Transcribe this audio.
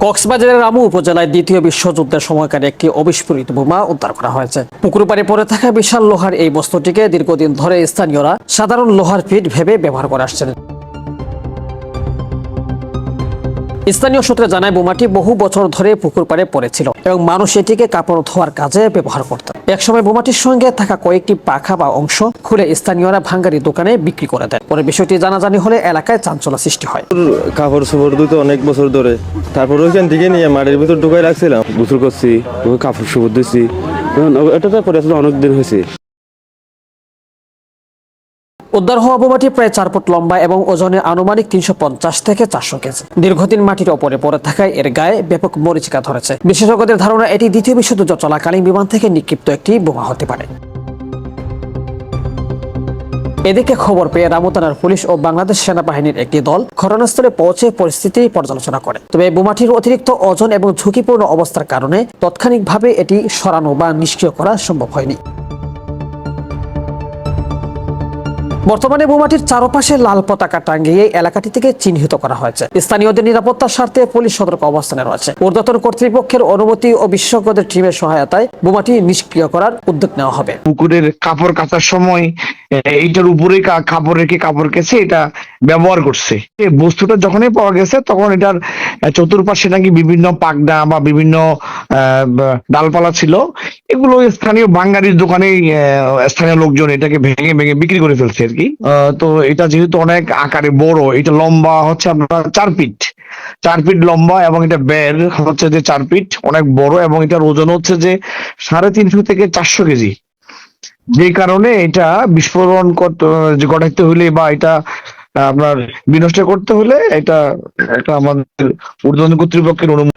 কক্সবাজারের রামু উপজেলায় দ্বিতীয় বিশ্বযুদ্ধের সময়কার একটি অবিস্ফোরিত বোমা উদ্ধার করা হয়েছে। পুকুর পাড়ে পড়ে থাকা বিশাল লোহার এই বস্তুটিকে দীর্ঘদিন ধরে স্থানীয়রা সাধারণ লোহার ফিট ভেবে ব্যবহার করে আসছেন। স্থানীয় সূত্রে জানায়, বোমাটি বহু বছর ধরে পুকুর পাড়ে পড়েছিল এবং মানুষ এটিকে কাপড় ধোয়ার কাজে ব্যবহার করত। একসময় বোমাটির সঙ্গে থাকা কয়েকটি পাখা বা অংশ খুলে স্থানীয়রা ভাঙ্গারি দোকানে বিক্রি করে দেয়। পরে বিষয়টি জানাজানি হলে এলাকায় চাঞ্চল্য সৃষ্টি হয়। কাপড় চোপড় ধুতো অনেক বছর ধরে। তারপর ওইখান থেকে নিয়ে মাটির ভিতর ঢুকাই রাখছিলাম। গোসল করছি কাপড় চোপড় ধুছি এটাতে পরে আসলে অনেক দিন হয়েছে। উদ্ধার হওয়া বোমাটি প্রায় চার ফুট লম্বা এবং ওজনে আনুমানিক তিনশো পঞ্চাশ থেকে চারশো কেজি। দীর্ঘদিন মাটির ওপরে পড়ে থাকায় এর গায়ে ব্যাপক মরিচিকা ধরেছে। বিশেষজ্ঞদের ধারণা, এটি দ্বিতীয় বিশ্বযুদ্ধ চলাকালীন বিমান থেকে নিক্ষিপ্ত একটি বোমা হতে পারে। এদিকে খবর পেয়ে রামুতানার পুলিশ ও বাংলাদেশ সেনাবাহিনীর একটি দল ঘটনাস্থলে পৌঁছে পরিস্থিতি পর্যালোচনা করে। তবে বোমাটির অতিরিক্ত ওজন এবং ঝুঁকিপূর্ণ অবস্থার কারণে তাৎক্ষণিকভাবে এটি সরানো বা নিষ্ক্রিয় করা সম্ভব হয়নি। বর্তমানে বোমাটির চারপাশে লাল পতাকা টাঙ্গিয়ে এলাকাটি থেকে চিহ্নিত করা হয়েছে। স্থানীয়দের নিরাপত্তার স্বার্থে পুলিশ সতর্ক অবস্থানে রয়েছে। ঊর্ধ্বতন কর্তৃপক্ষের অনুমতি ও বিশেষজ্ঞদের টিমের সহায়তায় বোমাটি নিষ্ক্রিয় করার উদ্যোগ নেওয়া হবে। পুকুরের কাপড় কাচার সময় এইটার উপরে কাপড় রেখে কাপড় কেচে এটা ব্যবহার করছে। বস্তুটা যখনই পাওয়া গেছে, তখন এটার চতুর্পাশে নাকি বিভিন্ন পাকডা বা বিভিন্ন ডালপালা ছিল। এগুলো স্থানীয় বাঙালির দোকানে স্থানীয় লোকজন এটাকে ভেঙে ভেঙে বিক্রি করে ফেলছে আর কি। তো এটা যেহেতু অনেক আকারে বড়, এটা লম্বা হচ্ছে আপনার চার ফিট। চার ফিট লম্বা এবং এটা বের হচ্ছে যে চার ফিট, অনেক বড় এবং এটার ওজন হচ্ছে যে সাড়ে তিনশো থেকে চারশো কেজি। যে কারণে এটা বিস্ফোরণ ঘটাইতে হলে বা এটা, আপনার বিনষ্ট করতে হলে এটা এটা আমাদের ঊর্ধ্বতন কর্তৃপক্ষের অনুমতি